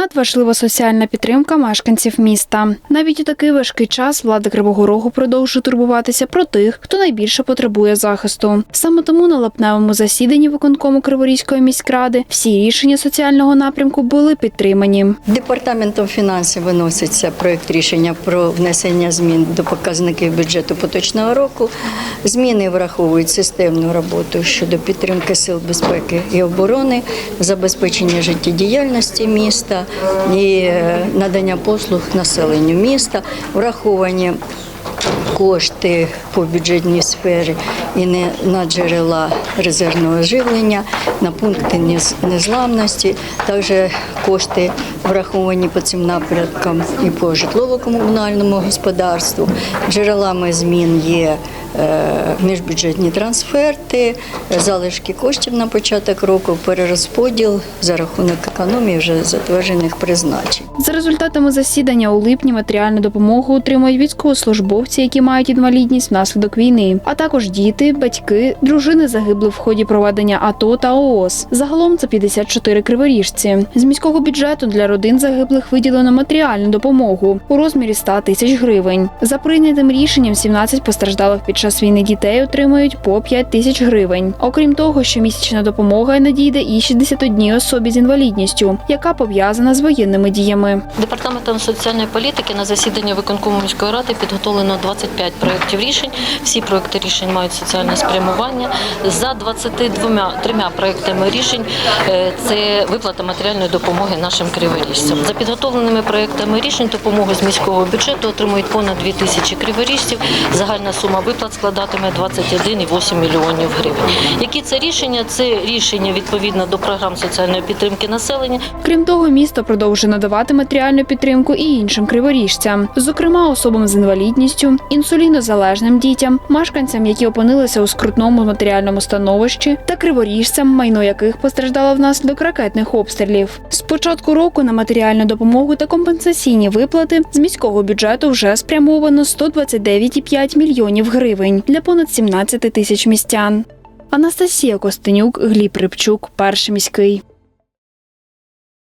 Надважлива соціальна підтримка мешканців міста. Навіть у такий важкий час влада Кривого Рогу продовжує турбуватися про тих, хто найбільше потребує захисту. Саме тому на лапневому засіданні виконкому Криворізької міськради всі рішення соціального напрямку були підтримані. Департаментом фінансів виноситься проєкт рішення про внесення змін до показників бюджету поточного року. Зміни враховують системну роботу щодо підтримки сил безпеки і оборони, забезпечення життєдіяльності міста і е, надання послуг населенню міста, враховані кошти по бюджетній сфері і не на джерела резервного живлення, на пункти нез- незламності, також кошти враховані по цим напрямкам і по житлово-комунальному господарству. Джерелами змін є міжбюджетні трансферти, залишки коштів на початок року, перерозподіл за рахунок економії вже затверджених призначень. За результатами засідання у липні матеріальну допомогу отримують військовослужбовці, які мають інвалідність внаслідок війни, а також діти, батьки, дружини загиблих в ході проведення АТО та ООС. Загалом це 54 криворіжці. З міського бюджету для родин загиблих виділено матеріальну допомогу у розмірі 100 тисяч гривень. За прийнятим рішенням 17 постраждалих під час війни дітей отримують по 5 тисяч гривень. Окрім того, щомісячна допомога надійде і 61 особі з інвалідністю, яка пов'язана з воєнними діями. Департаментом соціальної політики на засіданні виконкому міської ради підготовлено 25 проєктів рішень. Всі проєкти рішень мають соціальне спрямування. За 22 трьома проєктами рішень е, це виплата матеріальної допомоги нашим криворіжцям. За підготовленими проєктами рішень допомогу з міського бюджету отримують понад 2 тисячі криворіжців. Загальна сума виплат складатиме 21,8 мільйонів гривень. Які це рішення? Це рішення відповідно до програм соціальної підтримки населення, Крім того, місто продовжує надавати матеріальну підтримку і іншим криворіжцям, зокрема особам з інвалідністю, інсулінозалежним дітям, мешканцям, які опинилися у скрутному матеріальному становищі, та криворіжцям, майно яких постраждало внаслідок ракетних обстрілів. З початку року на матеріальну допомогу та компенсаційні виплати з міського бюджету вже спрямовано 129,5 мільйонів гривень для понад 17 тисяч містян. Анастасія Костенюк, Гліб Рибчук, перший міський.